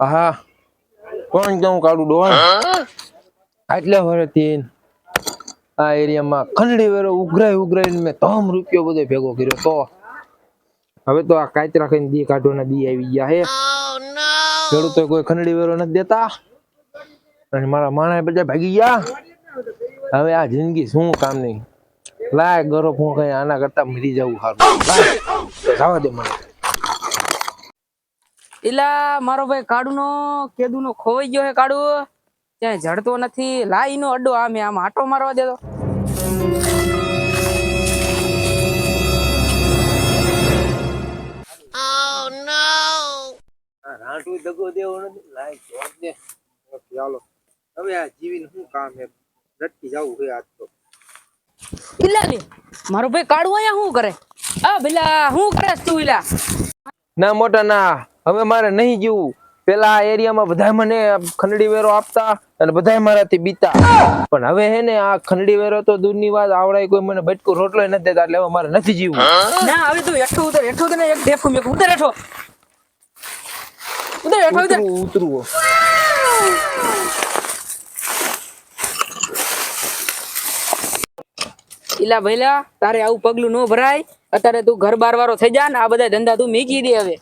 હા કોણ કેવું કાઢું ડોન આટલા વર્ષથી આ એરિયામાં ખંડડી વેરો ઉઘરાઈ ઉઘરાઈને મેં તમ રૂપિયો બધો ભેગો કર્યો. તો હવે તો આ કાચરા ખાઈને દી કાઢવાના દી આવી ગયા હે. ખેડૂતો કોઈ ખંડડી વેરો નથી દેતા. અને મારા માણા બધા ભાગી ગયા. હવે આ જિંદગી શું કામ નહીં લાય ગરો હું કઈ આના કરતા મરી જવું સારું. જવા દે મને. એલા મારો ભાઈ કાડુનો કેદુનો કેદુ ખોવાઈ ગયો હે કાડુ. ક્યાંય જડતો નથી. લાઈનો અડ્ડો આમે આમ આટો મારવા દેતો. રાંટું દગો દેવો નથી. લાઈ જોબ દે. ચાલો હવે આ જીવીને શું કામ હે લટકી જવું હે આજ તો. એલા લે મારો ભાઈ કાડુ અહીંયા શું કરે? આ ભલા શું કરે તું એલા ના મોટા ના. હવે મારે નહીં જીવવું. પેલા આ એરિયામાં બધા મને ખંડડી વેરો આપતા અને બધા મારાથી બીતા. પણ હવે હે ને આ ખંડડી વેરો તો દૂરની વાત આવડાય કોઈ મને બટકું રોટલો નથી દેતા એટલે હવે મારે નથી જીવવું. ના હવે તું હેઠો ઉતર હેઠો ઉતર ને એક દેખું મેં ઉતર હેઠો ઉતર હેઠો ઉતર. ઉતરવું એલા ભઈલા તારે આવું પગલું ન ભરાય. અત્યારે તું ઘર બાર વાળો થઈ જા ને આ બધા ધંધા તું મીકી દે હવે.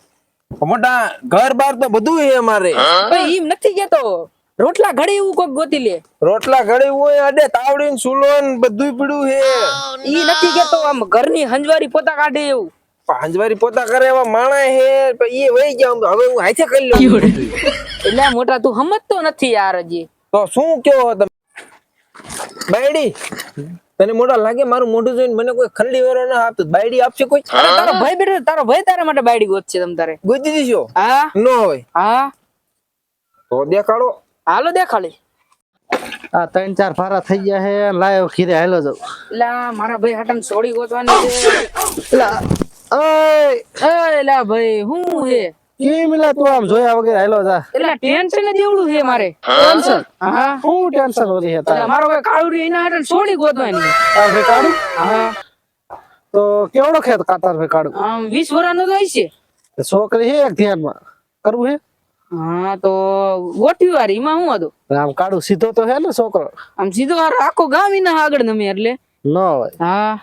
મોટા ઘર બાર તો બધું હે અમારે. ભાઈ એમ નથી કેતો રોટલા ઘડી એવું કોક ગોતી લે. રોટલા ઘડી હોય અડે તાવડી ને સુલો ને બધું પીડ્યું હે ઈ નથી કેતો આમ ઘરની હંજવારી પોતા કાઢે એવું. હંજવારી પોતા કરે એવા માણા હે એ વહી ગયા હવે હું હાથે કરી લઉં. એટલે મોટા તું સમજતો નથી યાર હજી. તો શું કયો તમે? બાયડી તને મોઢા લાગે મારું મોઢું જોઈને મને કોઈ ખંડી વેરો ના આપતો બાયડી આપશે કોઈ? અરે તારો ભાઈ બેઠો તારો ભાઈ તારા માટે બાયડી ગોત છે તમ તારે. ગોતી દીશો હા? નો હોય. હા? તો દેખાડો. હાલો દેખાડી. આ ત્રણ ચાર ફારા થઈ ગયા હે લાયો ખીરે હાલો જાવ એટલે મારા ભાઈ હટન સોડી ગોતવાની છે. એટલે ઓય લા ભાઈ હું હે? કેમ લા તું આમ જોયા વગર હાલો જા. એટલે ટેન્શન જ એવડું છે મારે. ટેન્શન હા. શું ટેન્શન વધી છે તારે? મારો ભાઈ કાળું એના હેઠળ સોડી ગોતવાની તાર ભાઈ કાળુ? હા. તો કેવડો ખેત કાતાર ભાઈ કાળુ? આમ 20 વરાનો તો હશે છોકરી હે એક ધ્યાનમાં. કરવું હે? હા તો ગોઠવી વાર એમાં શું હતું? આમ કાળુ સીધો તો હે ને છોકરો? આમ સીધો હારો આખો ગામ એના આગળ નમે એટલે. ન હોય. હા.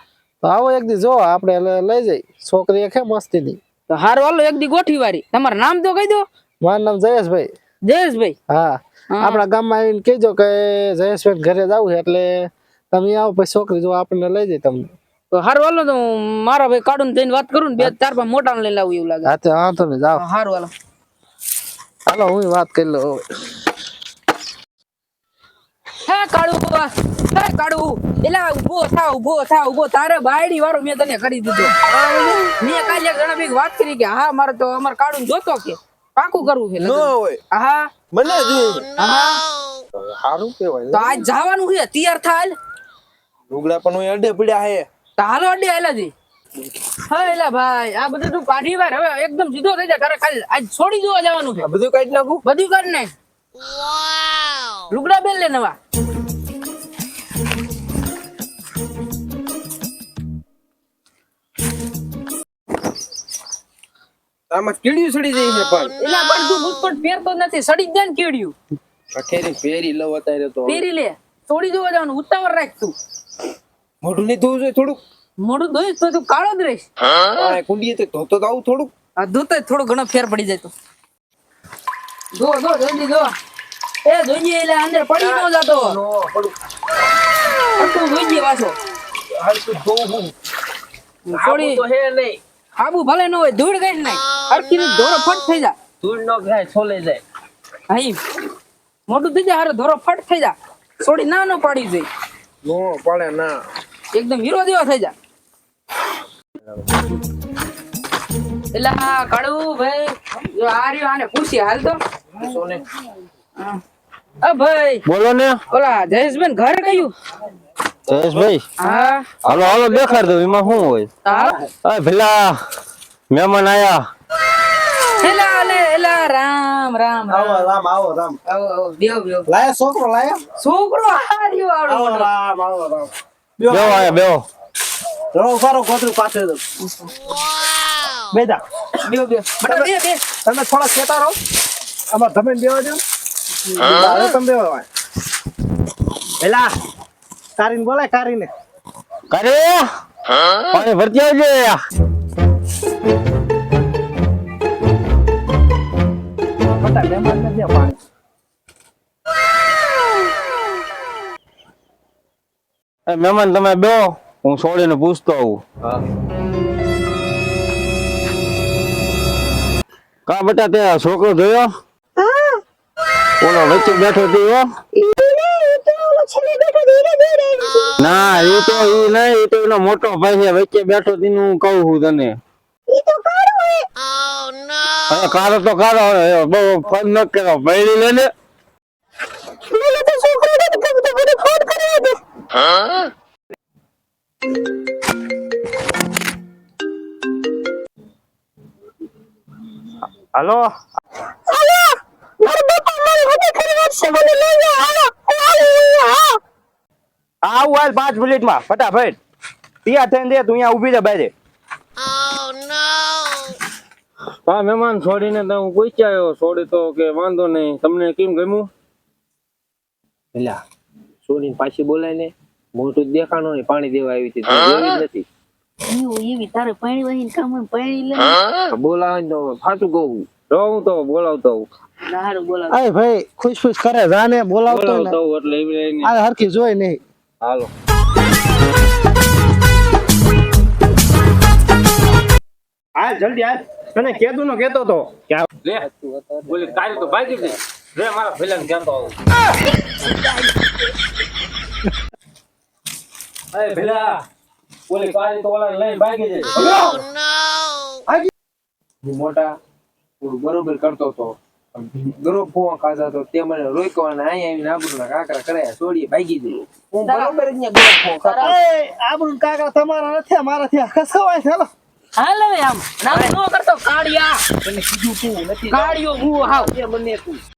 તો આવો એક દી જો આપણે લઈ જઈ. છોકરી એક હે મસ્તી ની તો હારું હાલો એક દી ગોઠી વાળી તમારું નામ તો કહી દો. મારું નામ જયેશભાઈ. જયેશભાઈ? હા. આપણા ગામમાં આવીને કહેજો કે જયેશભાઈ ઘરે જવું છે એટલે તમે આવો પછી છોકરી જો આપણને લઈ જાય તમને. તો હારું હાલો તો મારા ભાઈ કાઢું જઈને વાત કરું ને બે ચાર પાંચ મોટા લઈને લાવું એવું લાગે. હા તો હા તો જાઓ. હારું હાલો. હાલો હું વાત કરી લઉં. હે કાળુ હે કાળુ. એલા ઊભો થા ઊભો થા ઊભો. તારે બાયડી વાળો મેં તને કરી દીધો. મેં કાલે ઘણા ભેગી વાત કરી કે હા મારે તો અમાર કાળું જોતો કે પાકું કરવું છે નો હોય. હા. મને જ હા. સારું કેવાય તો આજ જવાનું છે તૈયાર થાલ? લુગડા પણ હોય અડે પડ્યા હે તો હાલો અડે હાલા જી હા એલા ભાઈ આ બધું તું કાઢી વાર. હવે એકદમ સીધો થઈ જા તારે ખાલી. આજ છોડી જોવા જવાનું છે. બધું કાઢી નાખું? બધું કાઢ નાખ. લુગડા બેન લે નવા. આમાં કીડિયું સડી જાય છે પણ એટલે પણ તું બુટપટ પહેરતો નથી સડી જ જાય ને કેડ્યું. કઠેરી પહેરી લઉં અત્યારે તો. પહેરી લે છોડી જોવા જવાનું ઉતાવળ રાખ તું. મોઢું નહીં ધોવું જોઈએ થોડુંક. મોઢું ધોઈશ તો તું કાળો જ રહીશ. હા કુંડીએ તો ધોતો તો આવું થોડુંક. આ ધોતો જ થોડો ઘણો ફેર પડી જાય તો. જો જો જલ્દી જો. એ જોઈએ એટલે અંદર પડી ન જાતો. તું જોઈએ પાછો. થોડી તો હે નહીં. આબુ ભલે ન હોય ધૂળ ગઈ નહીં. હરકી ની ધોરો ફટ થઈ જા. ધૂળ નો ખાય છોલે જાય. અહીં મોટું થઈ જાય હારે ધોરો ફટ થઈ જા. છોડી ના નો પાડી જાય નો પડે ના. એકદમ હીરો જેવા થઈ જા. એટલે આ કાળુ ભાઈ જો આ રહ્યો આને પૂછી હાલ તો. સોને. અ ભાઈ બોલો ને. ઓલા જયેશબેન ઘર ગયું? જયેશભાઈ? હા. હાલો હાલો દેખાડ દો એમાં શું હોય? હા. ભલા મહેમાન આયા. એલા અલે એલા રામ રામ રામ. રામ આવો રામ. આવો આવો બેહો બેહો. લાયા છોકરો લાયા? છોકરો આ રહ્યો આવડો મોટો. રામ આવો રામ. બેહો. આયા બેહો. રો સારો કોતરું પાસે બેદા બેહો બેહો. બટા બે બે તમે થોડા ખેતા રહો. આમાં તમે દેવા દો તારે તમે દેવા હોય પેલા કારીને બોલાય કારીને. કરે પાણી ભરતી આવજે. મોટા મહેમાન ને દે પાણી એ મહેમાન તમે બે હું છોડીને પૂછતો આવું કા બેટા તે છોકરો જોયો ઓલો વચ્ચે બેઠો તે હો ના એ તો એ નહીં એ તો એનો મોટો ભાઈ છે વચ્ચે બેઠો તેનું હું કહું છું તને અરે કારો તો કારો બહુ ફન ન કરો પૈડી લે ને. હાલો. આવું હાલ પાંચ મિનિટમાં ફટાફટ. ત્યાં થઈને દે તું અહીંયા ઊભી રહે બારે હા મહેમાન છોડીને તો હું પૂછ્યા છોડી તો કે વાંધો નહીં. તમને કેમ ગમ્યું? એલા સોની પાછી બોલાય ને. મોટું જ દેખાણો ને પાણી દેવા આવી હતી. તું નથી. એવી તારે પાણી વાળીને કામ પાણી લે. બોલાવે તો સાચું કહું. જો હું તો બોલાવતો હોઉં. અરે ભાઈ ખુશ ખુશ કરે જાને બોલાવતો એટલે આ હરખી જોઈ નહીં. હાલો. હાલ જલ્દી તને કેદુ નો કેતો તો કે લે બોલે તારી તો ભાગી ગઈ. રે મારા ભેલાને કહેતો આવું. અરે ભેલા બોલે તારી તો ઓલા લઈને ભાગી જાય હું મોટા હું બરોબર કરતો હતો. ગરો ફોવા ખાધા તો તે મને રોક્યો અને અહીંયા આવીને આબરૂના કાકરા કરાયા છોડી ભાગી ગયો હું બરોબર જ ત્યાં ગરો ખાતો એ આબરૂ કાકા તમારા નથી મારાથી ખસવાય છે હાલો. હવે આમ નામ નો કરતો કાળિયા. તને કીધું તું કાળિયો હું હાવ. મને તું